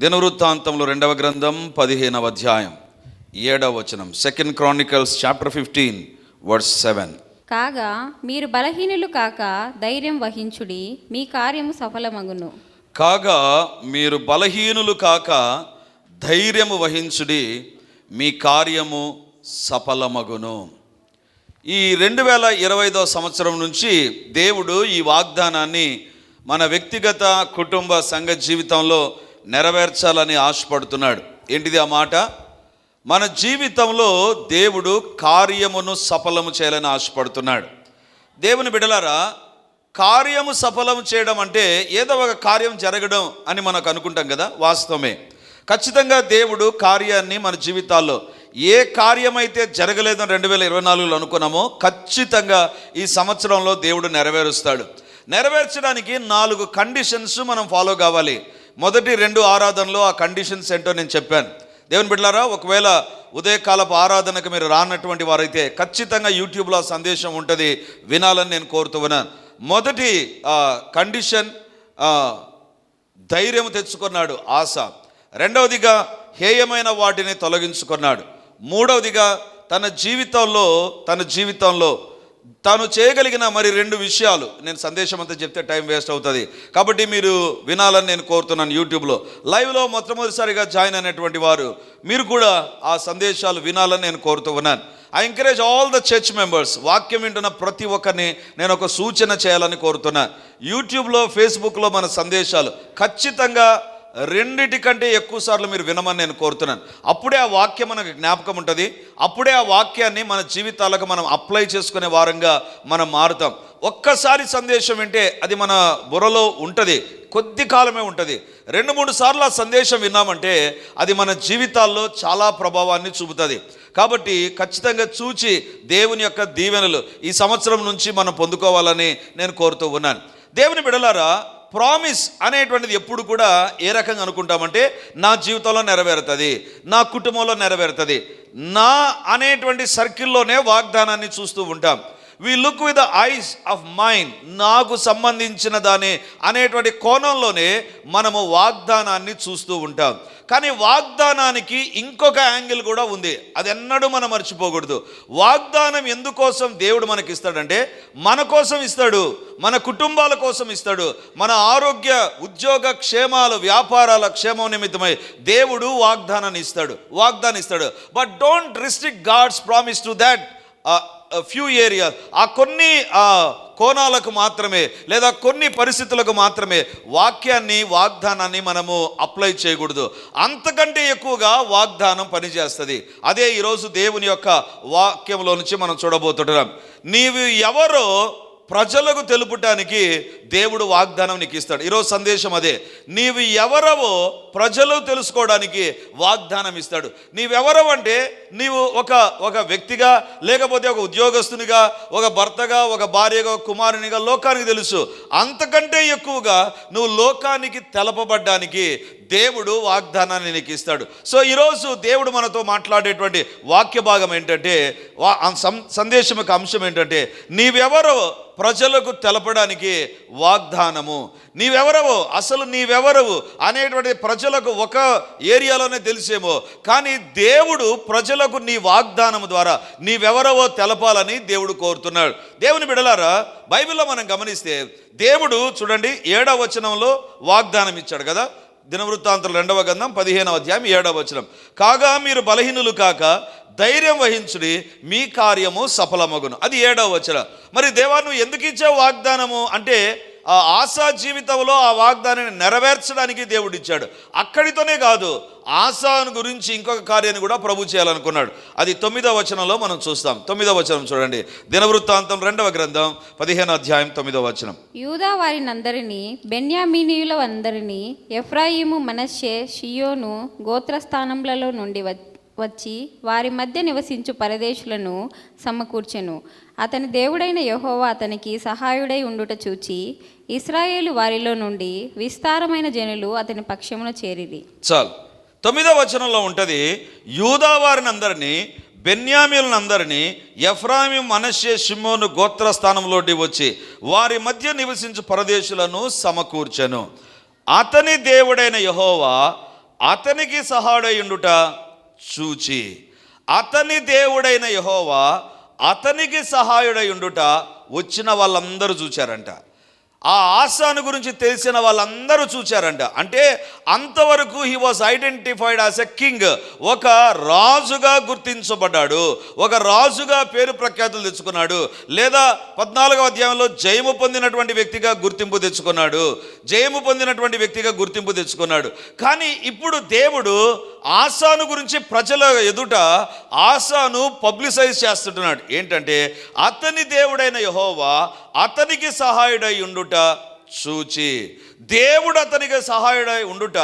దినవృత్తాంతంలో రెండవ గ్రంథం పదిహేనవ అధ్యాయం ఏడవ వచనం second Chronicles chapter fifteen verse seven కాగా మీరు బలహీనులు కాక ధైర్యం వహించుడి మీ కార్యము సఫలమగును. కాగా మీరు బలహీనులు కాక ధైర్యము వహించుడి మీ కార్యము సఫలమగును. ఈ రెండు వేల ఇరవై ఐదో సంవత్సరం నుంచి దేవుడు ఈ వాగ్దానాన్ని మన వ్యక్తిగత కుటుంబ సంఘ జీవితంలో నెరవేర్చాలని ఆశపడుతున్నాడు. ఏంటిది ఆ మాట? మన జీవితంలో దేవుడు కార్యమును సఫలము చేయాలని ఆశపడుతున్నాడు. దేవుని బిడలారా కార్యము సఫలం చేయడం అంటే ఏదో ఒక కార్యం జరగడం అని మనకు అనుకుంటాం కదా వాస్తవమే. ఖచ్చితంగా దేవుడు కార్యాన్ని మన జీవితాల్లో ఏ కార్యమైతే జరగలేదని రెండు వేల ఇరవై నాలుగులో అనుకున్నామో ఖచ్చితంగా ఈ సంవత్సరంలో దేవుడు నెరవేరుస్తాడు. నెరవేర్చడానికి నాలుగు కండిషన్స్ మనం ఫాలో కావాలి. మొదటి రెండు ఆరాధనలో ఆ కండిషన్స్ ఏంటో నేను చెప్పాను. దేవుని బిడ్డలారా ఒకవేళ ఉదయకాలపు ఆరాధనకు మీరు రానటువంటి వారైతే ఖచ్చితంగా యూట్యూబ్లో ఆ సందేశం ఉంటుంది. వినాలని నేను కోరుతూ ఉన్నాను. మొదటి కండిషన్ ధైర్యం తెచ్చుకున్నాడు ఆశ. రెండవదిగా హేయమైన వాటిని తొలగించుకున్నాడు. మూడవదిగా తన జీవితంలో తన జీవితంలో తాను చేయగలిగిన మరి రెండు విషయాలు. నేను సందేశం అంతా చెప్తే టైం వేస్ట్ అవుతుంది. కాబట్టి మీరు వినాలని నేను కోరుతున్నాను యూట్యూబ్లో. లైవ్లో మొట్టమొదటిసారిగా జాయిన్ అయినటువంటి వారు మీరు కూడా ఆ సందేశాలు వినాలని నేను కోరుతూ ఉన్నాను. I encourage all the church members వాక్యం వింటున్న ప్రతి ఒక్కరిని నేను ఒక సూచన చేయాలని కోరుతున్నాను. యూట్యూబ్లో ఫేస్బుక్లో మన సందేశాలు ఖచ్చితంగా రెండిటికంటే ఎక్కువసార్లు ఎక్కువ సార్లు మీరు వినమని నేను కోరుతున్నాను. అప్పుడే ఆ వాక్యం మనకు జ్ఞాపకం ఉంటుంది. అప్పుడే ఆ వాక్యాన్ని మన జీవితాలకు మనం అప్లై చేసుకునే వారంగా మనం మారుతాం. ఒక్కసారి సందేశం వింటే అది మన బుర్రలో ఉంటుంది. కొద్ది కాలమే ఉంటుంది. రెండు మూడు సార్లు ఆ సందేశం విన్నామంటే అది మన జీవితాల్లో చాలా ప్రభావాన్ని చూపుతుంది. కాబట్టి ఖచ్చితంగా చూచి దేవుని యొక్క దీవెనలు ఈ సంవత్సరం నుంచి మనం పొందుకోవాలని నేను కోరుతూ ఉన్నాను. దేవుని బిడలారా ప్రామిస్ అనేటువంటిది ఎప్పుడు కూడా ఏ రకంగా అనుకుంటామంటే నా జీవితంలో నెరవేరుతుంది నా కుటుంబంలో నెరవేరుతుంది నా అనేటువంటి సర్కిల్లోనే వాగ్దానాన్ని చూస్తూ ఉంటాం. We look with the eyes of mind నాకు సంబంధించిన దాని అనేటువంటి కోణంలోనే మనము వాగ్దానాన్ని చూస్తూ ఉంటాం. కానీ వాగ్దానానికి ఇంకొక యాంగిల్ కూడా ఉంది. అది ఎన్నడూ మనం మర్చిపోకూడదు. వాగ్దానం ఎందుకోసం దేవుడు మనకి ఇస్తాడంటే మన కోసం ఇస్తాడు మన కుటుంబాల కోసం ఇస్తాడు మన ఆరోగ్య ఉద్యోగ క్షేమాలు వ్యాపారాల క్షేమం నిమిత్తమై దేవుడు వాగ్దానాన్ని ఇస్తాడు వాగ్దానం ఇస్తాడు. But don't restrict God's promise to that few area ఆ కొన్ని కోణాలకు మాత్రమే లేదా కొన్ని పరిస్థితులకు మాత్రమే వాక్యాన్ని వాగ్దానాన్ని మనము అప్లై చేయకూడదు. అంతకంటే ఎక్కువగా వాగ్దానం పనిచేస్తుంది. అదే ఈరోజు దేవుని యొక్క వాక్యంలో నుంచి మనం చూడబోతుంటున్నాం. నీవు ఎవరో ప్రజలకు తెలుపటానికి దేవుడు వాగ్దానం నీకు ఇస్తాడు. ఈరోజు సందేశం అదే. నీవు ఎవరవో ప్రజలు తెలుసుకోవడానికి వాగ్దానం ఇస్తాడు. నీవెవరవు అంటే నీవు ఒక ఒక వ్యక్తిగా లేకపోతే ఒక ఉద్యోగస్తునిగా ఒక భర్తగా ఒక భార్యగా ఒక కుమారునిగా లోకానికి తెలుసు. అంతకంటే ఎక్కువగా నువ్వు లోకానికి తెలపబడ్డానికి దేవుడు వాగ్దానాన్ని నీకు ఇస్తాడు. సో ఈరోజు దేవుడు మనతో మాట్లాడేటువంటి వాక్య భాగం ఏంటంటే వా సం- సందేశం యొక్క అంశం ఏంటంటే నీవెవరో ప్రజలకు తెలపడానికి వాగ్దానము. నీవెవరవు? అసలు నీవెవరవు? అనేటువంటి ప్రజలకు ఒక ఏరియాలోనే తెలిసేమో. కానీ దేవుడు ప్రజలకు నీ వాగ్దానము ద్వారా నీవెవరవో తెలపాలని దేవుడు కోరుతున్నాడు. దేవుని బిడలారా బైబిల్లో మనం గమనిస్తే దేవుడు చూడండి ఏడవ వచనంలో వాగ్దానం ఇచ్చాడు కదా? దినవృత్తాంతం రెండవ గంధం పదిహేనవ అధ్యాయం ఏడవ వచనం. కాగా మీరు బలహీనులు కాక ధైర్యం వహించుడి మీ కార్యము సఫలమగును. అది ఏడవ వచనం. మరి దేవా నువ్వు ఎందుకు ఇచ్చావు వాగ్దానము? అంటే ఆ ఆశా జీవితంలో ఆ వాగ్దానాన్ని నెరవేర్చడానికి దేవుడిచ్చాడు అక్కడితోనే కాదు ఆశాను గురించి ఇంకొక కార్యాన్ని కూడా ప్రభు చేయాలనుకున్నాడు. అది తొమ్మిదవ వచనంలో మనం చూస్తాం. తొమ్మిదవ వచనం చూడండి. దినవృత్తాంతం రెండవ గ్రంథం పదిహేను అధ్యాయం తొమ్మిదవ వచనం. యూదా వారినందరినీ బెన్యామీనీయుల అందరినీ ఎఫ్రాయిము మనషే షియోను గోత్రస్థానములలో నుండి వచ్చి వారి మధ్య నివసించు పరదేశులను సమకూర్చెను. అతని దేవుడైన యహోవా అతనికి సహాయుడై ఉండుట చూచి ఇస్రాయేలు వారిలో నుండి విస్తారమైన జనులు అతని పక్షమున చేరిది చాలు. తొమ్మిదవ వచనంలో ఉంటుంది యూదా వారిని అందరినీ బెన్యామీలను అందరినీ ఎఫ్రాయిం షిమోను గోత్ర స్థానంలోటి వచ్చి వారి మధ్య నివసించు పరదేశులను సమకూర్చను. అతని దేవుడైన యహోవా అతనికి సహాయుడై ఉండుట చూచి అతని దేవుడైన యహోవా అతనికి సహాయుడై ఉండుట వచ్చిన వాళ్ళందరూ చూచారంట. ఆ ఆశాను గురించి తెలిసిన వాళ్ళందరూ చూచారంట. అంటే అంతవరకు he was identified as a king ఒక రాజుగా గుర్తించబడ్డాడు. ఒక రాజుగా పేరు ప్రఖ్యాతులు తెచ్చుకున్నాడు. లేదా పద్నాలుగవ అధ్యాయంలో జయము పొందినటువంటి వ్యక్తిగా గుర్తింపు తెచ్చుకున్నాడు. జయము పొందినటువంటి వ్యక్తిగా గుర్తింపు తెచ్చుకున్నాడు. కానీ ఇప్పుడు దేవుడు ఆశాను గురించి ప్రజల ఎదుట ఆశాను పబ్లిసైజ్ చేస్తుంటున్నాడు ఏంటంటే అతని దేవుడైన యహోవా అతనికి సహాయుడై ఉండుట చూచి దేవుడు అతనికి సహాయుడై ఉండుట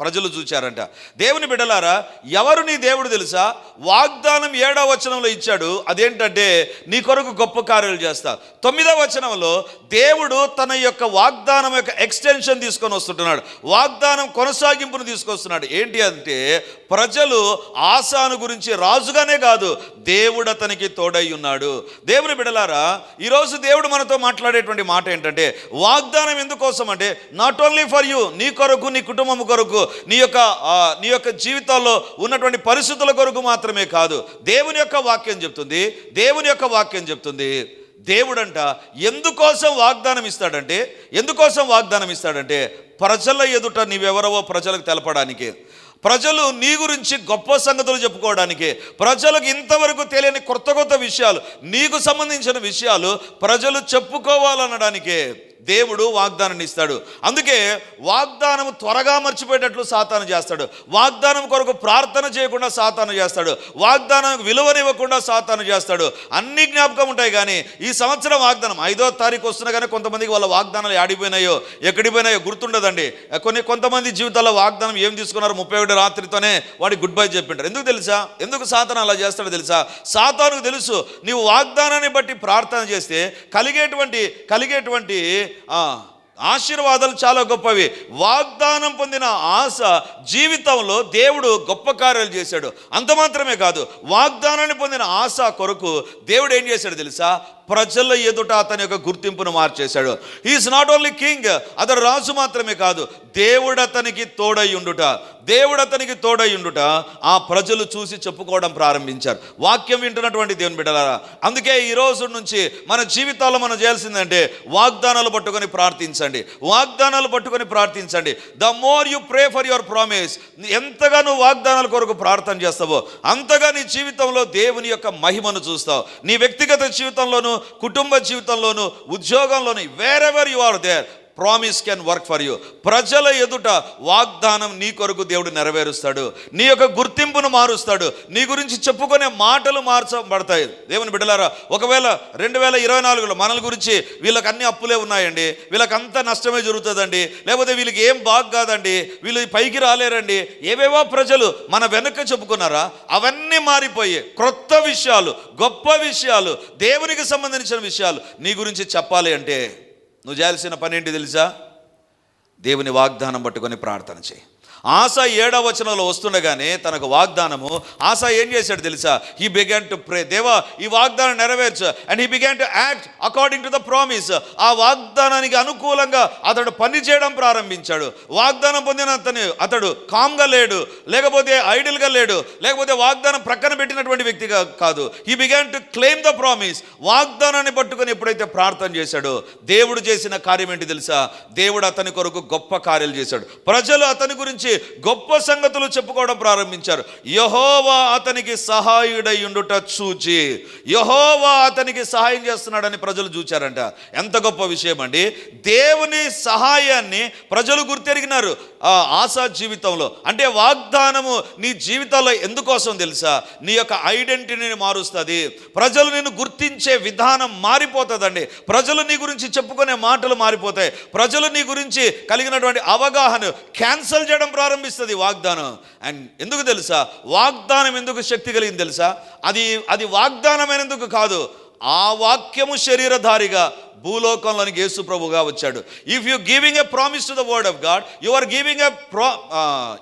ప్రజలు చూచారంట. దేవుని బిడ్డలారా ఎవరు నీ దేవుడు తెలుసా? వాగ్దానం ఏడవ వచనంలో ఇచ్చాడు. అదేంటంటే నీ కొరకు గొప్ప కార్యాలు చేస్తా. తొమ్మిదవ వచనంలో దేవుడు తన యొక్క వాగ్దానం యొక్క ఎక్స్టెన్షన్ తీసుకొని వస్తుంటున్నాడు. వాగ్దానం కొనసాగింపును తీసుకొస్తున్నాడు. ఏంటి అంటే ప్రజలు ఆశాను గురించి రాజుగానే కాదు దేవుడు అతనికి తోడై ఉన్నాడు. దేవుని బిడలారా ఈరోజు దేవుడు మనతో మాట్లాడేటువంటి మాట ఏంటంటే వాగ్దానం ఎందుకోసం అంటే నాట్ ఓన్లీ ఫర్ యూ నీ కొరకు నీ కుటుంబం కొరకు నీ యొక్క నీ యొక్క జీవితాల్లో ఉన్నటువంటి పరిస్థితుల కొరకు మాత్రమే కాదు దేవుని యొక్క వాక్యం చెప్తుంది దేవుని యొక్క వాక్యం చెప్తుంది. దేవుడంట ఎందుకోసం వాగ్దానం ఇస్తాడంటే ఎందుకోసం వాగ్దానం ఇస్తాడంటే ప్రజల ఎదుట నీవెవరవో ప్రజలకు తెలపడానికి ప్రజలు నీ గురించి గొప్ప సంగతులు చెప్పుకోవడానికి ప్రజలకు ఇంతవరకు తెలియని కొత్త కొత్త విషయాలు నీకు సంబంధించిన విషయాలు ప్రజలు చెప్పుకోవాలనడానికే దేవుడు వాగ్దానాన్ని ఇస్తాడు అందుకే వాగ్దానం త్వరగా మర్చిపోయేటట్లు సాతాను చేస్తాడు. వాగ్దానం కొరకు ప్రార్థన చేయకుండా సాతాను చేస్తాడు. వాగ్దానం విలువనివ్వకుండా సాతాను చేస్తాడు. అన్ని జ్ఞాపకం ఉంటాయి కానీ ఈ సంవత్సరం వాగ్దానం ఐదో తారీఖు వస్తున్నా కానీ కొంతమందికి వాళ్ళ వాగ్దానాలు ఆడిపోయినాయో ఎక్కడికి పోయినాయో గుర్తుండదండి. కొన్ని కొంతమంది జీవితాల్లో వాగ్దానం ఏం తీసుకున్నారు ముప్పై ఒకటి రాత్రితోనే వాడి గుడ్ బై చెప్పింటారు. ఎందుకు తెలుసా? ఎందుకు సాతాను అలా చేస్తాడో తెలుసా? సాతానుకు తెలుసు నీవు వాగ్దానాన్ని బట్టి ప్రార్థన చేస్తే కలిగేటువంటి కలిగేటువంటి ఆ, ఆశీర్వాదాలు చాలా గొప్పవి. వాగ్దానం పొందిన ఆశ జీవితంలో దేవుడు గొప్ప కార్యాలు చేశాడు. అంత మాత్రమే కాదు వాగ్దానాన్ని పొందిన ఆశ కొరకు దేవుడు ఏం చేశాడు తెలుసా? ప్రజల ఎదుట అతని యొక్క గుర్తింపును మార్చేశాడు. ఈజ్ నాట్ ఓన్లీ కింగ్ అతడు రాజు మాత్రమే కాదు దేవుడు అతనికి తోడై ఉండుట దేవుడు అతనికి తోడై ఉండుట ఆ ప్రజలు చూసి చెప్పుకోవడం ప్రారంభించారు. వాక్యం వింటున్నటువంటి దేవుని బిడ్డలారా అందుకే ఈ రోజు నుంచి మన జీవితాల్లో మనం చేయాల్సిందంటే వాగ్దానాలు పట్టుకొని ప్రార్థించండి. వాగ్దానాలు పట్టుకొని ప్రార్థించండి. The more you pray for your promise ఎంతగా నువ్వు వాగ్దానాల కొరకు ప్రార్థన చేస్తావో అంతగా నీ జీవితంలో దేవుని యొక్క మహిమను చూస్తావు. నీ వ్యక్తిగత జీవితంలోను కుటుంబ జీవితంలోను ఉద్యోగంలోను wherever you are there promise can work for you ప్రజల ఎదుట వాగ్దానం నీ కొరకు దేవుడు నెరవేరుస్తాడు. నీ యొక్క గుర్తింపును మారుస్తాడు. నీ గురించి చెప్పుకునే మాటలు మార్చబడతాయి. దేవుని బిడ్డలారా ఒకవేళ రెండు వేల ఇరవై నాలుగులో మనల గురించి వీళ్ళకి అన్ని అప్పులే ఉన్నాయండి. వీళ్ళకంతా నష్టమే జరుగుతుందండి. లేకపోతే వీళ్ళకి ఏం బాగు కాదండి. వీళ్ళు పైకి రాలేరండి. ఏవేవో ప్రజలు మన వెనక చెప్పుకున్నారా? అవన్నీ మారిపోయి క్రొత్త విషయాలు గొప్ప విషయాలు దేవునికి సంబంధించిన విషయాలు నీ గురించి చెప్పాలి అంటే నువ్వు చేయాల్సిన పని ఏంటి తెలుసా? దేవుని వాగ్దానం పట్టుకొని ప్రార్థన చేయి. ఆశ ఏడవ వచనంలో వస్తుండగానే తనకు వాగ్దానము ఆశ ఏం చేశాడు తెలుసా? హీ బిగాన్ టు ప్రే దేవా ఈ వాగ్దానం నెరవేర్చు. And he began to act according to the promise ఆ వాగ్దానానికి అనుకూలంగా అతడు పని చేయడం ప్రారంభించాడు. వాగ్దానం పొందిన అతను అతడు కామ్గా లేడు లేకపోతే ఐడిల్గా లేడు లేకపోతే వాగ్దానం ప్రక్కన పెట్టినటువంటి వ్యక్తిగా కాదు. He began to claim the promise వాగ్దానాన్ని పట్టుకొని ఎప్పుడైతే ప్రార్థన చేశాడో దేవుడు చేసిన కార్యం ఏంటి తెలుసా? దేవుడు అతని కొరకు గొప్ప కార్యాలు చేశాడు. ప్రజలు అతని గురించి గొప్ప సంగతులు చెప్పుకోవడం ప్రారంభించారు. యహోవా అతనికి సహాయుడై ఉండుట చూచి యహోవా అతనికి సహాయం చేస్తున్నాడని ప్రజలు చూచారంట. ఎంత గొప్ప విషయం అండి. దేవుని సహాయాన్ని ప్రజలు గుర్తెరిగినారు. ఆశా జీవితంలో. అంటే వాగ్దానము నీ జీవితంలో ఎందుకోసం తెలుసా? నీ యొక్క ఐడెంటిటీని మారుస్తుంది. ప్రజలు నిన్ను గుర్తించే విధానం మారిపోతుందండి. ప్రజలు నీ గురించి చెప్పుకునే మాటలు మారిపోతాయి. ప్రజలు నీ గురించి కలిగినటువంటి అవగాహన క్యాన్సల్ చేయడం ప్రారంభిస్తుంది వాగ్దానం. అండ్ ఎందుకు తెలుసా? వాగ్దానం ఎందుకు శక్తి కలిగింది తెలుసా? అది అది వాగ్దానమైనందుకు కాదు. ఆ వాక్యము శరీరధారిగా భూలోకంలోనికి యేసు ప్రభుగా వచ్చాడు. If you giving a promise to the word of God you are giving a pro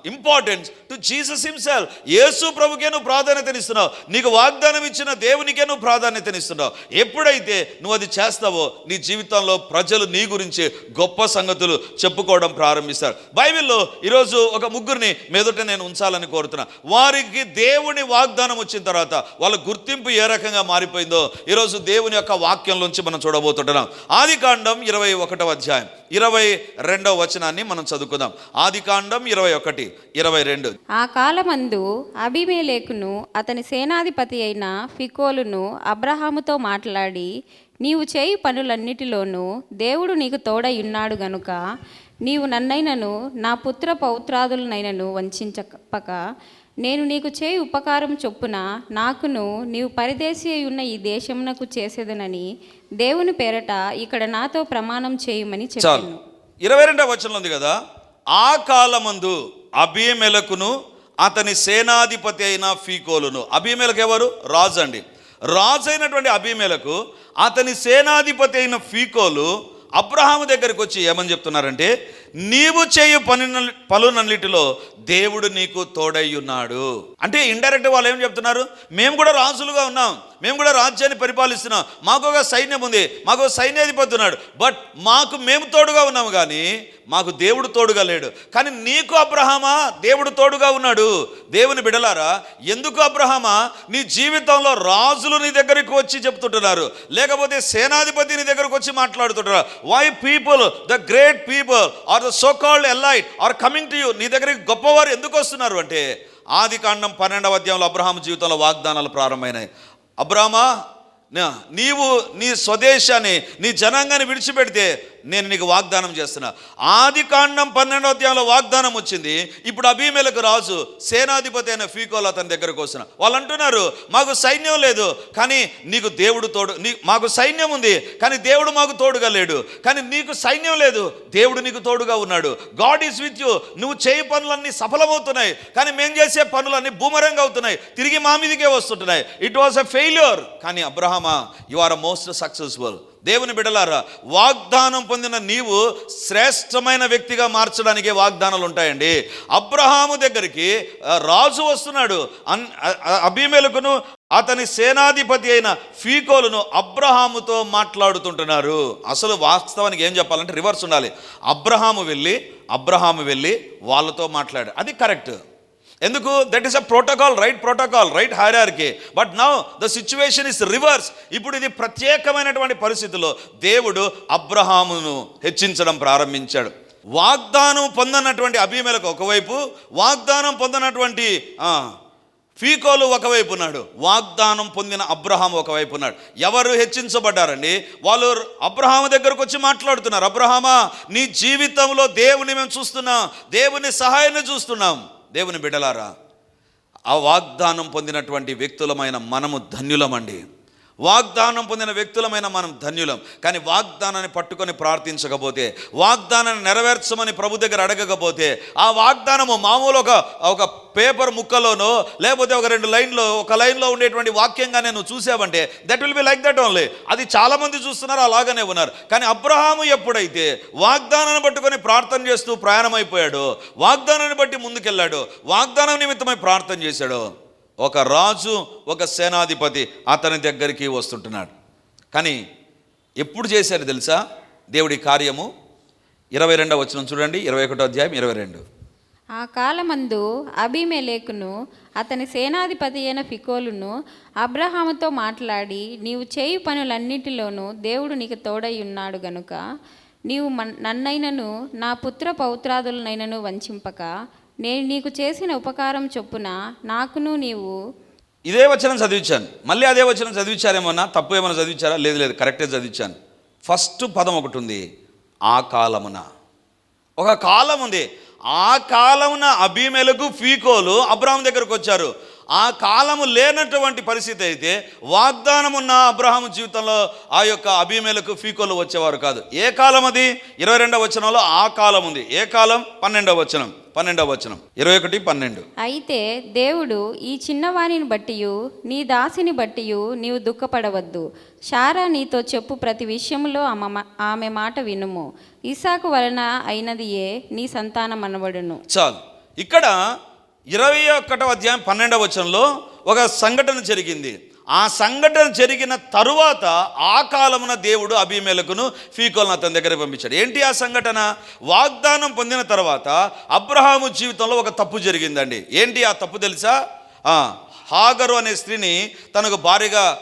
importance to Jesus himself Yesu ప్రభుకే నువ్వు ప్రాధాన్యతనిస్తున్నావు నీకు వాగ్దానం ఇచ్చిన దేవునికే నువ్వు ప్రాధాన్యతనిస్తున్నావు ఎప్పుడైతే నువ్వు అది చేస్తావో నీ జీవితంలో ప్రజలు నీ గురించి గొప్ప సంగతులు చెప్పుకోవడం ప్రారంభిస్తారు. బైబిల్లో ఈరోజు ఒక ముగ్గురిని మెదట నేను ఉంచాలని కోరుతున్నా. వారికి దేవుని వాగ్దానం వచ్చిన తర్వాత వాళ్ళ గుర్తింపు ఏ రకంగా మారిపోయిందో ఈరోజు దేవుని యొక్క వాక్యంలోంచి మనం చూడబోతుంటున్నాం. ఆది కాండం ఇరవై ఒకటవ అధ్యాయం. ఇరవై రెండవ వచనాన్ని మనం చదువుకుందాం. ఆది కాండం ఇరవై ఒకటి ఇరవై రెండు. ఆ కాలమందు అభిమేలేకును అతని సేనాధిపతి అయిన ఫికోలును అబ్రహాముతో మాట్లాడి నీవు చేయి పనులన్నిటిలోనూ దేవుడు నీకు తోడై ఉన్నాడు గనుక నీవు నన్నైనను నా పుత్ర పౌత్రాదులనైనను వంచక నేను నీకు చేయి ఉపకారం చొప్పున నాకును నీవు పరిదేశీ అయి ఉన్న ఈ దేశమునకు చేసేదనని దేవుని పేరట ఇక్కడ నాతో ప్రమాణం చేయమని చెప్పాను. ఇరవై రెండవ వచనంలో ఉంది కదా? ఆ కాలమందు అభిమెలకును అతని సేనాధిపతి అయిన ఫీకోలును. అభిమేలకు ఎవరు? రాజు అండి. రాజు అయినటువంటి అభిమేలకు అతని సేనాధిపతి అయిన ఫీకోలు అబ్రహాము దగ్గరికి వచ్చి ఏమని చెప్తున్నారంటే నీవు చేయు పని పలునన్నిటిలో దేవుడు నీకు తోడై ఉన్నాడు. అంటే ఇండైరెక్ట్ వాళ్ళు ఏం చెప్తున్నారు? మేము కూడా రాజులుగా ఉన్నాం. మేము కూడా రాజ్యాన్ని పరిపాలిస్తున్నాం. మాకు ఒక సైన్యం ఉంది. మాకు ఒక సైన్యాధిపతి ఉన్నాడు. బట్ మాకు మేము తోడుగా ఉన్నాము కానీ మాకు దేవుడు తోడుగా లేడు. కానీ నీకు అబ్రహమా? దేవుడు తోడుగా ఉన్నాడు. దేవుని బిడలారా ఎందుకు అబ్రహమా? నీ జీవితంలో రాజులు నీ దగ్గరికి వచ్చి చెప్తుంటున్నారు. లేకపోతే సేనాధిపతి నీ దగ్గరకు వచ్చి మాట్లాడుతుంటారు why people the great people are the so called elite are coming to you నీ దగ్గరికి గొప్పవారు ఎందుకు వస్తున్నారు అంటే ఆది కాండం పన్నెండవ అధ్యాయంలో అబ్రహాం జీవితంలో వాగ్దానాలు ప్రారంభమైనాయి. అబ్రామా నా- నీవు నీ స్వదేశాన్ని నీ జనాంగాన్ని విడిచిపెడితే నేను నీకు వాగ్దానం చేస్తున్నా. ఆది కాండం పన్నెండో అధ్యాయంలో వాగ్దానం వచ్చింది. ఇప్పుడు అభిమేలకు రాజు సేనాధిపతి అయిన ఫీకోలు అతని దగ్గరకు వస్తున్నా. వాళ్ళు అంటున్నారు మాకు సైన్యం లేదు కానీ నీకు దేవుడు తోడు నీ మాకు సైన్యం ఉంది కానీ దేవుడు మాకు తోడుగా లేడు. కానీ నీకు సైన్యం లేదు దేవుడు నీకు తోడుగా ఉన్నాడు. గాడ్ ఈజ్ విత్ యూ నువ్వు చేయి పనులన్నీ సఫలమవుతున్నాయి. కానీ మేము చేసే పనులన్నీ బూమరంగా అవుతున్నాయి. తిరిగి మా మీదకే వస్తుంటున్నాయి. ఇట్ వాస్ ఎ ఫెయిల్యూర్ కానీ అబ్రహమా యు ఆర్ మోస్ట్ సక్సెస్ఫుల్ దేవుని బిడలారా వాగ్దానం పొందిన నీవు శ్రేష్టమైన వ్యక్తిగా మార్చడానికి వాగ్దానాలు ఉంటాయండి. అబ్రహాము దగ్గరికి రాజు వస్తున్నాడు. అన్ అభిమేలకును అతని సేనాధిపతి అయిన ఫీకోలను అబ్రహాముతో మాట్లాడుతుంటున్నారు. అసలు వాస్తవానికి ఏం చెప్పాలంటే రివర్స్ ఉండాలి. అబ్రహాము వెళ్ళి అబ్రహాము వెళ్ళి వాళ్ళతో మాట్లాడు అది కరెక్ట్. ఎందుకు? That is a protocol right protocol right hierarchy but now the situation is reverse ఇప్పుడు ఇది ప్రత్యేకమైనటువంటి పరిస్థితిలో దేవుడు అబ్రహామును హెచ్చించడం ప్రారంభించాడు. వాగ్దానం పొందనటువంటి అభిమేలకు ఒకవైపు వాగ్దానం పొందనటువంటి ఫీకోలు ఒకవైపు ఉన్నాడు. వాగ్దానం పొందిన అబ్రహాం ఒకవైపు ఉన్నాడు. ఎవరు హెచ్చించబడ్డారండి? వాళ్ళు అబ్రహాము దగ్గరకు వచ్చి మాట్లాడుతున్నారు. అబ్రహామా నీ జీవితంలో దేవుని మేము చూస్తున్నాం. దేవుని సహాయాన్ని చూస్తున్నాం. దేవుని బిడలారా ఆ వాగ్దానం పొందినటువంటి వ్యక్తులమైన మనము ధన్యులమండి. వాగ్దానం పొందిన వ్యక్తులమైన మనం ధన్యులం. కానీ వాగ్దానాన్ని పట్టుకొని ప్రార్థించకపోతే వాగ్దానాన్ని నెరవేర్చమని ప్రభు దగ్గర అడగకపోతే ఆ వాగ్దానము మామూలు ఒక ఒక పేపర్ ముక్కలోనో లేకపోతే ఒక రెండు లైన్లో ఒక లైన్లో ఉండేటువంటి వాక్యంగా నేను చూసావంటే that will be like that only అది చాలామంది చూస్తున్నారు అలాగనే ఉన్నారు. కానీ అబ్రహాము ఎప్పుడైతే వాగ్దానాన్ని పట్టుకొని ప్రార్థన చేస్తూ ప్రయాణమైపోయాడు వాగ్దానాన్ని బట్టి ముందుకెళ్ళాడు వాగ్దానం నిమిత్తమై ప్రార్థన చేశాడు ఒక రాజు ఒక సేనాధిపతి అతని దగ్గరికి వస్తుంటున్నాడు. కానీ ఎప్పుడు చేశారు తెలుసా? దేవుడి కార్యము? ఇరవై రెండవ వచ్చిన చూడండి ఇరవై ఒకటో అధ్యాయం ఇరవై రెండు. ఆ కాలమందు అబీమెలేకును అతని సేనాధిపతి అయిన ఫికోలును అబ్రహాముతో మాట్లాడి నీవు చేయి పనులన్నిటిలోనూ దేవుడు నీకు తోడై ఉన్నాడు గనుక నీవు మన్- నన్నైనను నా పుత్ర పౌత్రాదులనైనను వంచింపక నేను నీకు చేసిన ఉపకారం చొప్పున నాకును నీవు ఇదే వచనం చదివించాను. మళ్ళీ అదే వచనం చదివించారేమన్నా తప్పు ఏమైనా చదివించారా? లేదు లేదు కరెక్టే చదివించాను. ఫస్ట్ పదం ఒకటి ఉంది ఆ కాలమున. ఒక కాలం ఉంది ఆ కాలమున అభిమేలకు ఫీకోలు అబ్రాహం దగ్గరకు వచ్చారు. ఆ కాలము లేనటువంటి పరిస్థితి అయితే వాగ్దానం ఉన్న అబ్రహాము జీవితంలో ఆ యొక్క అభిమేలకు ఫీకోలు వచ్చేవారు కాదు. ఏ కాలం అది? ఇరవై రెండవ వచనంలో ఆ కాలం ఉంది. ఏ కాలం? పన్నెండవ వచనం. పన్నెండవ వచనం. ఇరవై ఒకటి పన్నెండు. అయితే దేవుడు ఈ చిన్నవానిని బట్టియు నీ దాసిని బట్టియు నీవు దుఃఖపడవద్దు. షారా నీతో చెప్పు ప్రతి విషయంలో ఆమె మాట వినుము. ఇసాకు వలన అయినదియే నీ సంతానం అనబడును చాలు. ఇక్కడ ఇరవై ఒకటవ అధ్యాయం పన్నెండవ వచనంలో ఒక సంఘటన జరిగింది. ఆ సంఘటన జరిగిన తరువాత ఆ కాలమున దేవుడు అభిమేలకును ఫీకోలను అతని దగ్గర పంపించాడు. ఏంటి ఆ సంఘటన? వాగ్దానం పొందిన తర్వాత అబ్రహాము జీవితంలో ఒక తప్పు జరిగిందండి. ఏంటి ఆ తప్పు తెలుసా? హాగరు అనే స్త్రీని తనకు భార్యగా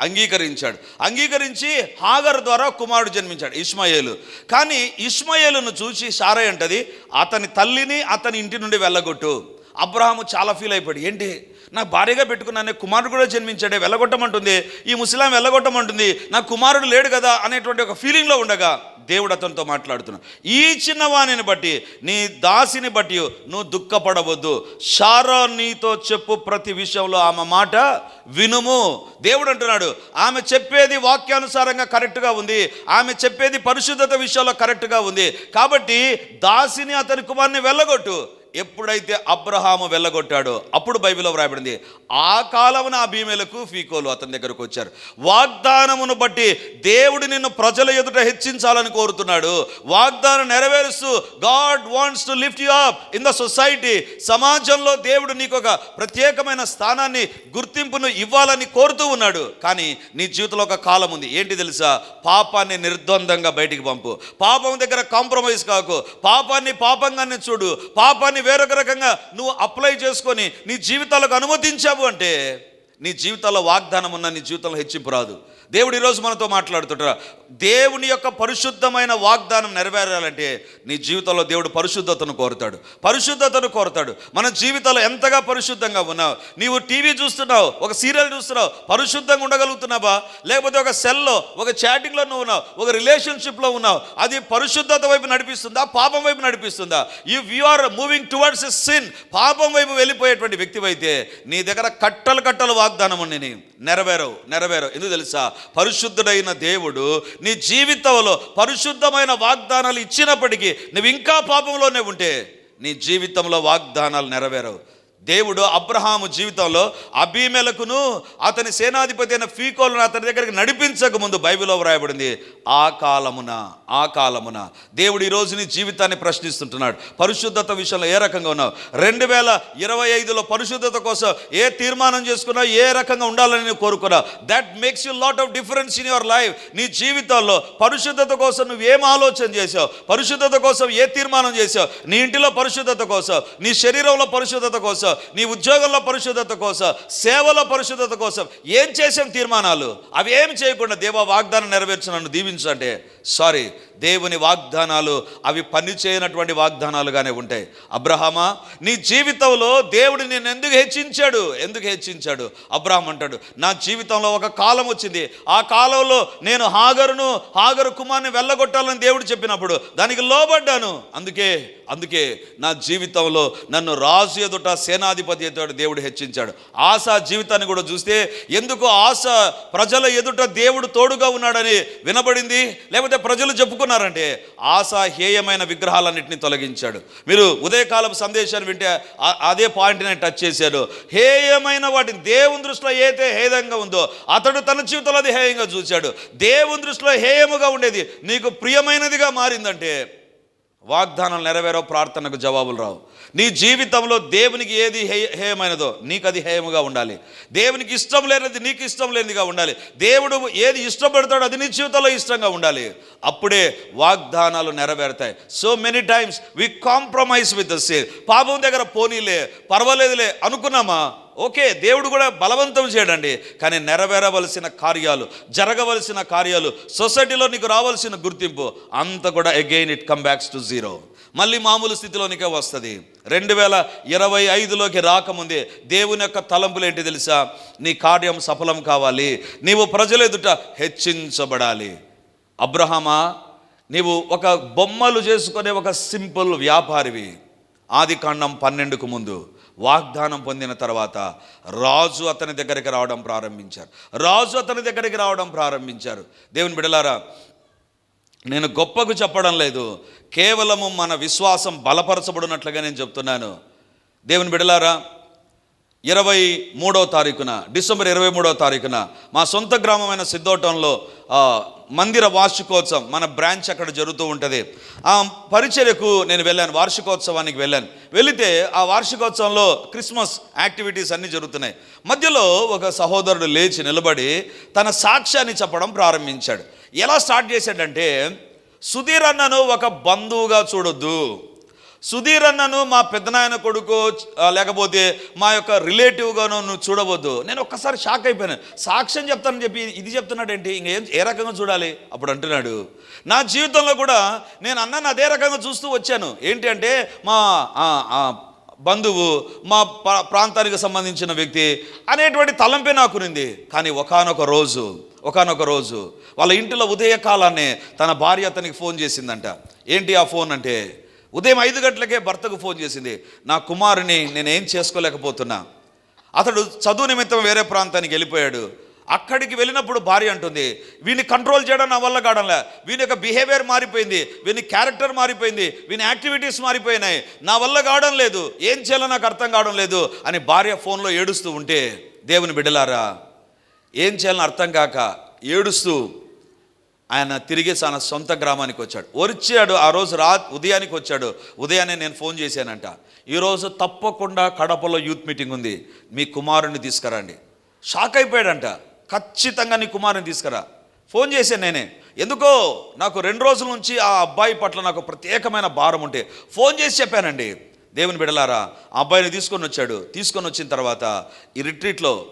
అంగీకరించాడు. అంగీకరించి హాగర్ ద్వారా కుమారుడు జన్మించాడు ఇస్మాయేలు కానీ ఇస్మాయేలును చూసి సారై అంటది అతని తల్లిని అతని ఇంటి నుండి వెళ్ళగొట్టు. అబ్రహాము చాలా ఫీల్ అయిపోయాడు. ఏంటి? నా భార్యగా పెట్టుకున్నానే కుమారుడు కూడా జన్మించాడే వెళ్ళగొట్టమంటుంది. ఈ ముసలాం వెళ్ళగొట్టమంటుంది. నా కుమారుడు లేడు కదా అనేటువంటి ఒక ఫీలింగ్లో ఉండగా దేవుడు అతనితో మాట్లాడుతున్నాడు. ఈ చిన్నవాణిని బట్టి నీ దాసిని బట్టి నువ్వు దుఃఖపడవద్దు. షారా నీతో చెప్పు ప్రతి విషయంలో ఆమె మాట వినుము. దేవుడు అంటున్నాడు ఆమె చెప్పేది వాక్యానుసారంగా కరెక్ట్గా ఉంది. ఆమె చెప్పేది పరిశుద్ధత విషయంలో కరెక్ట్గా ఉంది. కాబట్టి దాసిని అతని కుమార్ని వెళ్ళగొట్టు. ఎప్పుడైతే అబ్రహాము వెళ్ళగొట్టాడో అప్పుడు బైబిల్లో వ్రాయబడింది ఆ కాలమున భీమేలకు ఫీకోలు అతని దగ్గరకు వచ్చారు. వాగ్దానమును బట్టి దేవుడు నిన్ను ప్రజల ఎదుట హెచ్చించాలని కోరుతున్నాడు. వాగ్దానం నెరవేరుస్తూ God wants to lift you up in the society. సమాజంలో దేవుడు నీకు ఒక ప్రత్యేకమైన స్థానాన్ని గుర్తింపును ఇవ్వాలని కోరుతూ ఉన్నాడు. కానీ నీ జీవితంలో ఒక కాలం ఉంది. ఏంటి తెలుసా? పాపాన్ని నిర్ద్వందంగా బయటికి పంపు. పాపం దగ్గర కాంప్రమైజ్ కాకు. పాపాన్ని పాపంగానే చూడు. పాపాన్ని వేరొక రకంగా నువ్వు అప్లై చేసుకొని నీ జీవితాలకు అనుమతించావు అంటే నీ జీవితంలో వాగ్దానం ఉన్న నీ జీవితంలో హెచ్చింపు రాదు. దేవుడు ఈరోజు మనతో మాట్లాడుతుంటారా దేవుని యొక్క పరిశుద్ధమైన వాగ్దానం నెరవేరాలంటే నీ జీవితంలో దేవుడు పరిశుద్ధతను కోరుతాడు. పరిశుద్ధతను కోరుతాడు. మన జీవితంలో ఎంతగా పరిశుద్ధంగా ఉన్నావు? నీవు టీవీ చూస్తున్నావు ఒక సీరియల్ చూస్తున్నావు పరిశుద్ధంగా ఉండగలుగుతున్నావా? లేకపోతే ఒక సెల్లో ఒక చాటింగ్లో నువ్వు ఉన్నావు ఒక రిలేషన్షిప్లో ఉన్నావు. అది పరిశుద్ధత వైపు నడిపిస్తుందా? పాపం వైపు నడిపిస్తుందా? If you are moving towards a sin పాపం వైపు వెళ్ళిపోయేటువంటి వ్యక్తివైతే నీ దగ్గర కట్టలు కట్టలు వాగ్దానం ఉంది నెరవేరవు నెరవేరవు. ఎందుకు తెలుసా? పరిశుద్ధుడైన దేవుడు నీ జీవితంలో పరిశుద్ధమైన వాగ్దానాలు ఇచ్చినప్పటికీ నువ్వు ఇంకా పాపంలోనే ఉంటే నీ జీవితంలో వాగ్దానాలు నెరవేరవు. దేవుడు అబ్రహాము జీవితంలో అభిమేలకును అతని సేనాధిపతి అయిన ఫీకోలను అతని దగ్గరికి నడిపించక ముందు బైబిల్లో వ్రాయబడింది ఆ కాలమున ఆ కాలమున దేవుడు ఈ రోజు నీ జీవితాన్ని ప్రశ్నిస్తుంటున్నాడు. పరిశుద్ధత విషయంలో ఏ రకంగా ఉన్నావు? రెండు వేల ఇరవై ఐదులో పరిశుద్ధత కోసం ఏ తీర్మానం చేసుకున్నావు ఏ రకంగా ఉండాలని నువ్వు కోరుకున్నావు? That makes you lot of difference in your life నీ జీవితంలో పరిశుద్ధత కోసం నువ్వు ఏం ఆలోచన చేసావు పరిశుద్ధత కోసం ఏ తీర్మానం చేసావు నీ ఇంటిలో పరిశుద్ధత కోసం నీ శరీరంలో పరిశుద్ధత కోసం నీ ఉద్యోగంలో పరిశుద్ధత కోసం సేవలో పరిశుద్ధత కోసం ఏం చేసాం తీర్మానాలు? అవి ఏమి చేయకుండా దేవ వాగ్దానం నెరవేర్చు నన్ను దీవించు అంటే సారీ దేవుని వాగ్దానాలు అవి పని చేయనటువంటి వాగ్దానాలుగానే ఉంటాయి. అబ్రహమా నీ జీవితంలో దేవుడు నేను ఎందుకు హెచ్చించాడు? ఎందుకు హెచ్చించాడు? అబ్రహం అంటాడు నా జీవితంలో ఒక కాలం వచ్చింది. ఆ కాలంలో నేను హాగరును హాగరు కుమార్ని వెళ్ళగొట్టాలని దేవుడు చెప్పినప్పుడు దానికి లోబడ్డాను. అందుకే అందుకే నా జీవితంలో నన్ను రాజు ఎదుట సేనాధిపతి ఎదుట దేవుడు హెచ్చించాడు. ఆశ జీవితాన్ని కూడా చూస్తే ఎందుకు ఆశ ప్రజల ఎదుట దేవుడు తోడుగా ఉన్నాడని వినబడింది? లేకపోతే ప్రజలు చెప్పుకున్నారంటే ఆశ హేయమైన విగ్రహాలన్నింటినీ తొలగించాడు. మీరు ఉదయకాలపు సందేశాన్ని వింటే అదే అదే పాయింట్ని టచ్ చేశాడు హేయమైన వాటిని దేవుని దృష్టిలో ఏదైతే హేయంగా ఉందో అతడు తన జీవితంలో అది హేయంగా చూశాడు. దేవుని దృష్టిలో హేయముగా ఉండేది నీకు ప్రియమైనదిగా మారిందంటే వాగ్దానం నెరవేరో ప్రార్థనకు జవాబులు రావు. నీ జీవితంలో దేవునికి ఏది హే హేయమైనదో నీకు అది హేయముగా ఉండాలి. దేవునికి ఇష్టం లేనిది నీకు ఇష్టం లేనిదిగా ఉండాలి. దేవుడు ఏది ఇష్టపడతాడో అది నీ జీవితంలో ఇష్టంగా ఉండాలి. అప్పుడే వాగ్దానాలు నెరవేరుతాయి. So many times we compromise with the sale పాపం దగ్గర పోనీలే పర్వాలేదులే అనుకున్నామా? ఓకే దేవుడు కూడా బలవంతం చేయడండి కానీ నెరవేరవలసిన కార్యాలు జరగవలసిన కార్యాలు సొసైటీలో నీకు రావాల్సిన గుర్తింపు అంత కూడా again it come backs to zero మళ్ళీ మామూలు స్థితిలోనికే వస్తుంది. రెండు వేల ఇరవై ఐదులోకి రాకముందే దేవుని యొక్క తలంపులు ఏంటి తెలుసా? నీ కార్యం సఫలం కావాలి నీవు ప్రజల ఎదుట హెచ్చించబడాలి. అబ్రహమా నీవు ఒక బొమ్మలు చేసుకునే ఒక సింపుల్ వ్యాపారివి. ఆది కాండం పన్నెండుకు ముందు. వాగ్దానం పొందిన తర్వాత రాజు అతని దగ్గరికి రావడం ప్రారంభించారు. రాజు అతని దగ్గరికి రావడం ప్రారంభించారు. దేవుని బిడలారా నేను గొప్పకు చెప్పడం లేదు. కేవలము మన విశ్వాసం బలపరచబడినట్లుగా నేను చెప్తున్నాను. దేవుని బిడలారా ఇరవై మూడవ తారీఖున డిసెంబర్ ఇరవై మూడవ తారీఖున మా సొంత గ్రామమైన సిద్ధోటంలో మందిర వార్షికోత్సవం మన బ్రాంచ్ అక్కడ జరుగుతూ ఉంటుంది. ఆ పరిచర్యకు నేను వెళ్ళాను వార్షికోత్సవానికి వెళ్ళాను. వెళితే ఆ వార్షికోత్సవంలో క్రిస్మస్ యాక్టివిటీస్ అన్నీ జరుగుతున్నాయి. మధ్యలో ఒక సహోదరుడు లేచి నిలబడి తన సాక్ష్యాన్ని చెప్పడం ప్రారంభించాడు. ఎలా స్టార్ట్ చేశాడంటే సుధీర్ అన్నను ఒక బంధువుగా చూడొద్దు. సుధీర్ అన్నను మా పెద్దనాయన కొడుకు లేకపోతే మా యొక్క రిలేటివ్గాను నువ్వు చూడవద్దు. నేను ఒక్కసారి షాక్ అయిపోయాను. సాక్ష్యం చెప్తానని చెప్పి ఇది చెప్తున్నాడు ఏంటి ఇంకేం ఏ రకంగా చూడాలి? అప్పుడు అంటున్నాడు నా జీవితంలో కూడా నేను అన్నను అదే రకంగా చూస్తూ వచ్చాను. ఏంటి అంటే మా ఆ, బంధువు మా ప్రాంతానికి సంబంధించిన వ్యక్తి అనేటువంటి తలంపే నాకునింది. కానీ ఒకానొక రోజు ఒకానొక రోజు వాళ్ళ ఇంటిలో ఉదయకాలాన్నే తన భార్య అతనికి ఫోన్ చేసిందంట. ఏంటి ఆ ఫోన్ అంటే ఉదయం ఐదు గంటలకే భర్తకు ఫోన్ చేసింది నా కుమారుని నేనేం చేసుకోలేకపోతున్నా. అతడు చదువు నిమిత్తం వేరే ప్రాంతానికి వెళ్ళిపోయాడు. అక్కడికి వెళ్ళినప్పుడు భార్య అంటుంది వీని కంట్రోల్ చేయడం నా వల్ల కాడంలే. వీని యొక్క బిహేవియర్ మారిపోయింది వీని క్యారెక్టర్ మారిపోయింది వీని యాక్టివిటీస్ మారిపోయినాయి. నా వల్ల కావడం లేదు ఏం చేయాలో నాకు అర్థం కావడం లేదు అని భార్య ఫోన్లో ఏడుస్తూ ఉంటే దేవుని బిడ్డలారా ఏం చేయాలని అర్థం కాక ఏడుస్తూ ఆయన తిరిగి తన సొంత గ్రామానికి వచ్చాడు. వచ్చాడు ఆ రోజు రా ఉదయానికి వచ్చాడు. ఉదయాన్నే నేను ఫోన్ చేశానంట. ఈరోజు తప్పకుండా కడపలో యూత్ మీటింగ్ ఉంది. మీ కుమారుని తీసుకురండి. షాక్ అయిపోయాడంట. ఖచ్చితంగా నీ కుమారుని తీసుకురా. ఫోన్ చేశాను నేనే. ఎందుకో నాకు రెండు రోజుల నుంచి ఆ అబ్బాయి పట్ల నాకు ప్రత్యేకమైన భారం ఉంటే ఫోన్ చేసి చెప్పానండి. దేవుని బిడలారా ఆ అబ్బాయిని తీసుకొని వచ్చాడు. తీసుకొని వచ్చిన తర్వాత ఈ రిట్రీట్లో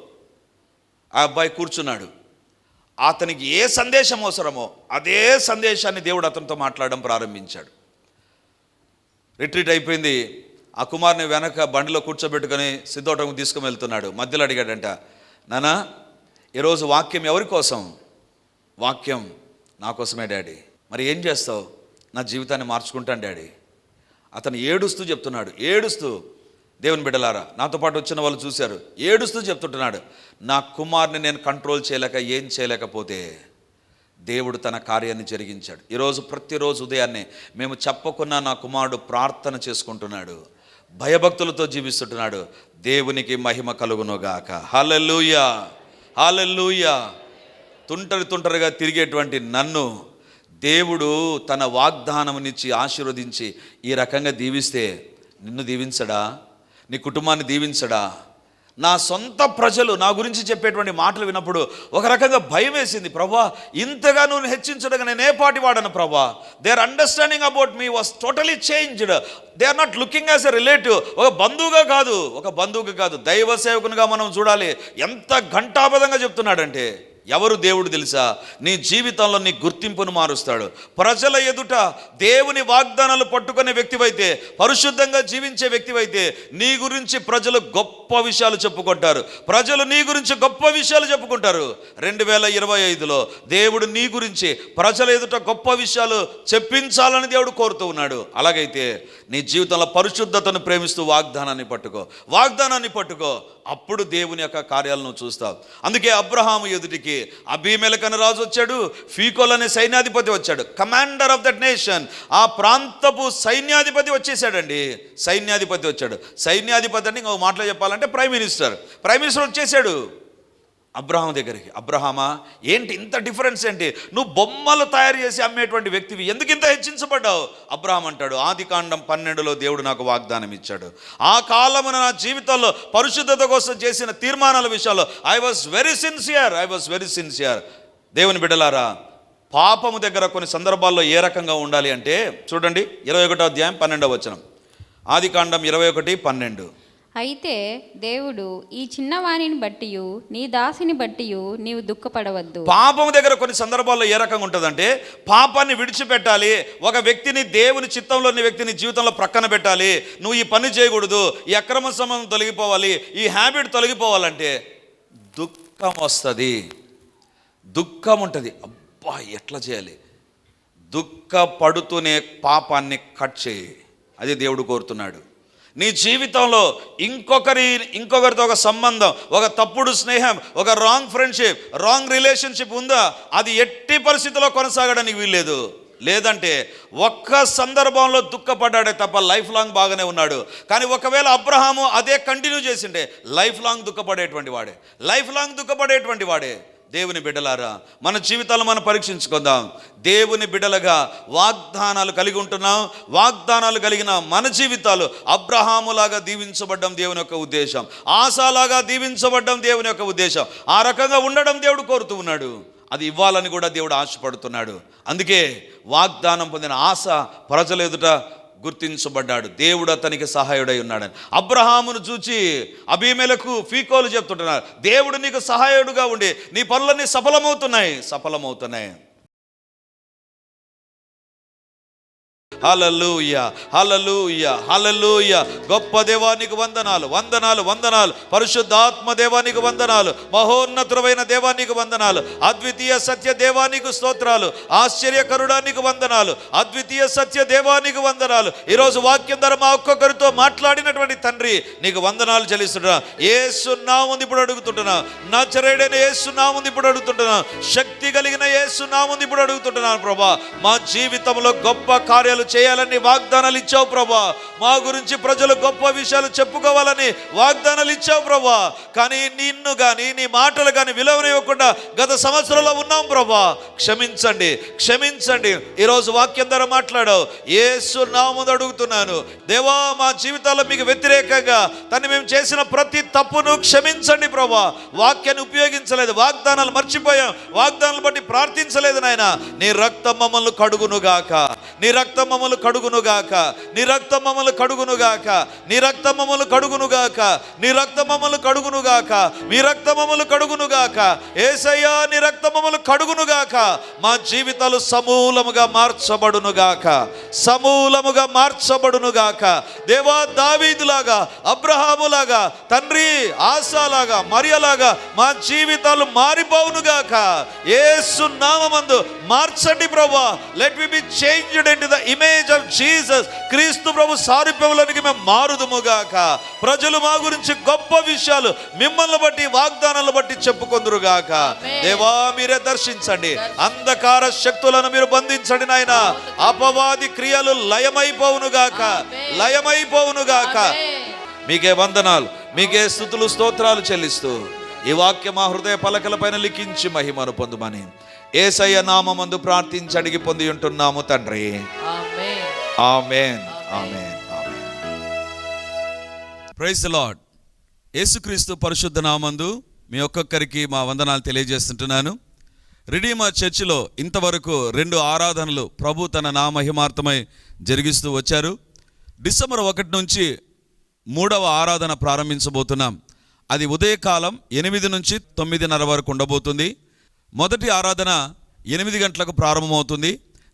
ఆ అబ్బాయి కూర్చున్నాడు. అతనికి ఏ సందేశం అవసరమో అదే సందేశాన్ని దేవుడు అతనితో మాట్లాడడం ప్రారంభించాడు. రిట్రీట్ అయిపోయింది. ఆ కుమార్ని వెనక బండిలో కూర్చోబెట్టుకొని సిద్ధోటంకు తీసుకుని వెళ్తున్నాడు మధ్యలో అడిగాడంట నానా ఈరోజు వాక్యం ఎవరి కోసం? వాక్యం నా కోసమే డాడీ. మరి ఏం చేస్తావు? నా జీవితాన్ని మార్చుకుంటాను డాడీ. అతను ఏడుస్తూ చెప్తున్నాడు ఏడుస్తూ దేవుని బిడ్డలారా నాతో పాటు వచ్చిన వాళ్ళు చూశారు ఏడుస్తూ చెప్తుంటున్నాడు నా కుమార్ని నేను కంట్రోల్ చేయలేక ఏం చేయలేకపోతే దేవుడు తన కార్యాన్ని జరిగించాడు. ఈరోజు ప్రతిరోజు ఉదయాన్నే మేము చెప్పకున్నా నా కుమారుడు ప్రార్థన చేసుకుంటున్నాడు భయభక్తులతో జీవిస్తుంటున్నాడు దేవునికి మహిమ కలుగునుగాక. హల్లెలూయా హల్లెలూయా. తుంటరి తుంటరిగా తిరిగేటువంటి నన్ను దేవుడు తన వాగ్దానమునిచ్చి ఆశీర్వదించి ఈ రకంగా దీవిస్తే నిన్ను దీవించడా? నీ కుటుంబాన్ని దీవించడా? నా సొంత ప్రజలు నా గురించి చెప్పేటువంటి మాటలు విన్నప్పుడు ఒక రకంగా భయం వేసింది. ప్రభా ఇంతగా నువ్వు హెచ్చించడగా నేను ఏ పాటి వాడను ప్రభా they are understanding about me was totally changed they are not looking as a relative ఒక బంధువుగా కాదు ఒక బంధువుగా కాదు దైవ సేవకునిగా మనం చూడాలి. ఎంత ఘంటాపదంగా చెప్తున్నాడంటే ఎవరు దేవుడు తెలుసా? నీ జీవితంలో నీ గుర్తింపును మారుస్తాడు. ప్రజల ఎదుట దేవుని వాగ్దానాలు పట్టుకునే వ్యక్తివైతే పరిశుద్ధంగా జీవించే వ్యక్తివైతే నీ గురించి ప్రజలు గొప్ప విషయాలు చెప్పుకుంటారు. ప్రజలు నీ గురించి గొప్ప విషయాలు చెప్పుకుంటారు. రెండు వేల ఇరవై ఐదులో దేవుడు నీ గురించి ప్రజల ఎదుట గొప్ప విషయాలు చెప్పించాలని దేవుడు కోరుతూ ఉన్నాడు. అలాగైతే నీ జీవితంలో పరిశుద్ధతను ప్రేమిస్తూ వాగ్దానాన్ని పట్టుకో. వాగ్దానాన్ని పట్టుకో. అప్పుడు దేవుని యొక్క కార్యాలను చూస్తావు. అందుకే అబ్రహాము ఎదుటికి అభిమెలక్ అనే రాజు వచ్చాడు ఫీకోల్ అనే సైన్యాధిపతి వచ్చాడు. కమాండర్ ఆఫ్ దట్ నేషన్ ఆ ప్రాంతపు సైన్యాధిపతి వచ్చేసాడండి. సైన్యాధిపతి వచ్చాడు. సైన్యాధిపతి అంటే ఇంకొక మాటలో చెప్పాలంటే ప్రైమ్ మినిస్టర్. ప్రైమ్ మినిస్టర్ వచ్చేసాడు. అబ్రహాం దగ్గరికి అబ్రహామా ఏంటి ఇంత డిఫరెన్స్ ఏంటి? నువ్వు బొమ్మలు తయారు చేసి అమ్మేటువంటి వ్యక్తివి ఎందుకు ఇంత హెచ్చించబడ్డావు? అబ్రహాం అంటాడు ఆది కాండం పన్నెండులో దేవుడు నాకు వాగ్దానం ఇచ్చాడు. ఆ కాలమున నా జీవితంలో పరిశుద్ధత కోసం చేసిన తీర్మానాల విషయాల్లో I was very sincere I was very sincere దేవుని బిడ్డలారా పాపము దగ్గర కొన్ని సందర్భాల్లో ఏ రకంగా ఉండాలి అంటే చూడండి ఇరవై ఒకటో అధ్యాయం పన్నెండవ వచనం. ఆది కాండం ఇరవై ఒకటి పన్నెండు. అయితే దేవుడు ఈ చిన్నవాణిని బట్టి నీ దాసిని బట్టి నీవు దుఃఖపడవద్దు. పాపం దగ్గర కొన్ని సందర్భాల్లో ఏ రకంగా ఉంటుందంటే పాపాన్ని విడిచిపెట్టాలి ఒక వ్యక్తిని దేవుని చిత్తంలోని వ్యక్తిని జీవితంలో ప్రక్కన పెట్టాలి నువ్వు ఈ పని చేయకూడదు ఈ అక్రమ సంబంధం తొలగిపోవాలి ఈ హ్యాబిట్ తొలగిపోవాలంటే దుఃఖం వస్తుంది. దుఃఖం ఉంటుంది. అబ్బా ఎట్లా చేయాలి? దుఃఖపడుతూనే పాపాన్ని కట్ చేయి. అది దేవుడు కోరుతున్నాడు. నీ జీవితంలో ఇంకొకరి ఇంకొకరితో ఒక సంబంధం ఒక తప్పుడు స్నేహం ఒక రాంగ్ ఫ్రెండ్షిప్ రాంగ్ రిలేషన్షిప్ ఉందా? అది ఎట్టి పరిస్థితిలో కొనసాగడానికి వీల్లేదు. లేదంటే ఒక్క సందర్భంలో దుఃఖపడ్డాడే తప్ప లైఫ్ లాంగ్ బాగానే ఉన్నాడు. కానీ ఒకవేళ అబ్రహాము అదే కంటిన్యూ చేసిండే లైఫ్ లాంగ్ దుఃఖపడేటువంటి వాడే. లైఫ్ లాంగ్ దుఃఖపడేటువంటి వాడే. దేవుని బిడ్డలారా మన జీవితాలు మనం పరీక్షించుకుందాం. దేవుని బిడ్డలుగా వాగ్దానాలు కలిగి ఉంటున్నాం. వాగ్దానాలు కలిగిన మన జీవితాలు అబ్రహాములాగా దీవించబడ్డం దేవుని యొక్క ఉద్దేశం. ఆశాలాగా దీవించబడ్డం దేవుని యొక్క ఉద్దేశం. ఆ రకంగా ఉండడం దేవుడు కోరుతూ ఉన్నాడు. అది ఇవ్వాలని కూడా దేవుడు ఆశపడుతున్నాడు. అందుకే వాగ్దానం పొందిన ఆశ ప్రజల ఎదుట గుర్తించబడ్డాడు. దేవుడు అతనికి సహాయుడై ఉన్నాడని. అబ్రహామును చూచి అభిమేలకు ఫీకోలు చెప్తుంటున్నారు. దేవుడు నీకు సహాయుడుగా ఉండి నీ పనులన్నీ సఫలమవుతున్నాయి. సఫలమవుతున్నాయి. హలలుయ హలలుయ హలలుయ గొప్ప దేవానికి వందనాలు వందనాలు వందనాలు. పరిశుద్ధాత్మ దేవానికి వందనాలు మహోన్నతుడమైన దేవానికి వందనాలు. అద్వితీయ సత్య దేవానికి స్తోత్రాలు ఆశ్చర్యకరుడానికి వందనాలు. అద్వితీయ సత్య దేవానికి వందనాలు. ఈరోజు వాక్యం ధర మా ఒక్కొక్కరితో మాట్లాడినటువంటి తండ్రి నీకు వందనాలు చెల్లిస్తున్నా ఏసునాముంది ఇప్పుడు అడుగుతుంటున్నా. నా చరేడైన ఏసునాముంది ఇప్పుడు అడుగుతుంటున్నా. శక్తి కలిగిన ఏసునాముంది ఇప్పుడు అడుగుతుంటున్నాను ప్రభా. మా జీవితంలో గొప్ప కార్యాలు చేయాలని వాగ్దానాలు ఇచ్చావు ప్రభా. మా గురించి ప్రజలు గొప్ప విషయాలు చెప్పుకోవాలని వాగ్దానాలు ఇచ్చావు ప్రభా. కానీ నిన్ను కానీ నీ మాటలు కానీ విలువనివ్వకుండా గత సంవత్సరంలో ఉన్నాం ప్రభా. క్షమించండి క్షమించండి. ఈరోజు వాక్యం ద్వారా మాట్లాడావు. ఏసు నాముందు అడుగుతున్నాను. దేవా మా జీవితాల్లో మీకు వ్యతిరేకంగా తను మేము చేసిన ప్రతి తప్పును క్షమించండి ప్రభా. వాక్యాన్ని ఉపయోగించలేదు వాగ్దానాలు మర్చిపోయాం. వాగ్దానాలు బట్టి ప్రార్థించలేదు నాయన. నీ రక్తం మమ్మల్ని కడుగునుగాక. నీ రక్తం కడుగును కడుగునుగాక నీ రక్తం కడుగును కడుగునుగాక నీ రక్తం కడుగును కడుగునుగాక నీ రక్తం కడుగును కడుగునుగాక మీ రక్తం కడుగును కడుగునుగాక ఏసయ్యా నీ రక్తం కడుగును కడుగునుగాక మా జీవితాలు సమూలముగా మార్చబడునుగాక సమూలముగా మార్చబడునుగాక దేవా దావీదులాగా అబ్రహాములాగా తండ్రి ఆశాలాగా మరియలాగా మా జీవితాలు మారిపోవునుగాక ఏసు నామందు మార్చండి ప్రభా. Let we be changed in the image of Jesus Kristu ప్రభు సారూప్యంలోనికి మేము మారుదుముగాక ప్రజలు మా గురించి గొప్ప విషయాలు మిమ్మల్ని బట్టి వాగ్దానాలను బట్టి చెప్పుకొందురుగాక దేవా మీరే దర్శించండి అంధకార శక్తులను మీరు బంధించండి నాయన అపవాది క్రియలు లయమైపోవునుగాక లయమైపోవునుగాక మీకే వందనాలు మీకే స్థుతులు స్తోత్రాలు చెల్లిస్తూ ఈ వాక్యం మా హృదయ పలకల పైన లిఖించి మహిమను పొందుమని ఏసయ్య నామందు ప్రార్థించి అడిగి పొంది ఉంటున్నాము తండ్రి. Amen amen amen praise Lord Yesukristu పరిశుద్ధ నామందు మీ ఒక్కొక్కరికి మా వందనాలు తెలియజేస్తుంటున్నాను. రిడీమా చర్చిలో ఇంతవరకు రెండు ఆరాధనలు ప్రభు తన నామహిమార్థమై జరిగిస్తూ వచ్చారు. డిసెంబర్ ఒకటి నుంచి మూడవ ఆరాధన ప్రారంభించబోతున్నాం. అది ఉదయకాలం ఎనిమిది నుంచి తొమ్మిదిన్నర వరకు ఉండబోతుంది. మొదటి ఆరాధన ఎనిమిది గంటలకు ప్రారంభమవుతుంది.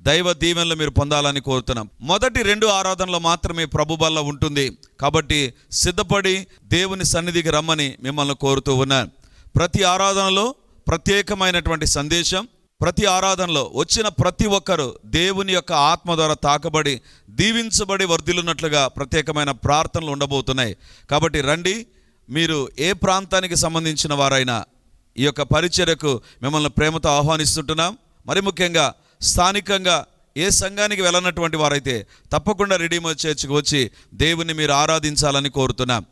దైవ దీవెనలు మీరు పొందాలని కోరుతున్నాం. మొదటి రెండు ఆరాధనలో మాత్రమే ప్రభు బల్ల ఉంటుంది. కాబట్టి సిద్ధపడి దేవుని సన్నిధికి రమ్మని మిమ్మల్ని కోరుతూ ఉన్నాను ప్రతి ఆరాధనలో ప్రత్యేకమైనటువంటి సందేశం ప్రతి ఆరాధనలో వచ్చిన ప్రతి ఒక్కరు దేవుని యొక్క ఆత్మ ద్వారా తాకబడి దీవించబడి వర్ధిల్లున్నట్లుగా ప్రత్యేకమైన ప్రార్థనలు ఉండబోతున్నాయి. కాబట్టి రండి మీరు ఏ ప్రాంతానికి సంబంధించిన వారైనా ఈ యొక్క పరిచర్యకు మిమ్మల్ని ప్రేమతో ఆహ్వానిస్తుంటున్నాం. మరి ముఖ్యంగా స్థానికంగా ఏ సంఘానికి వెళ్ళనటువంటి వారైతే తప్పకుండా రెడీమర్ చర్చ్కి వచ్చి దేవుని మీరు ఆరాధించాలని కోరుతున్నాం.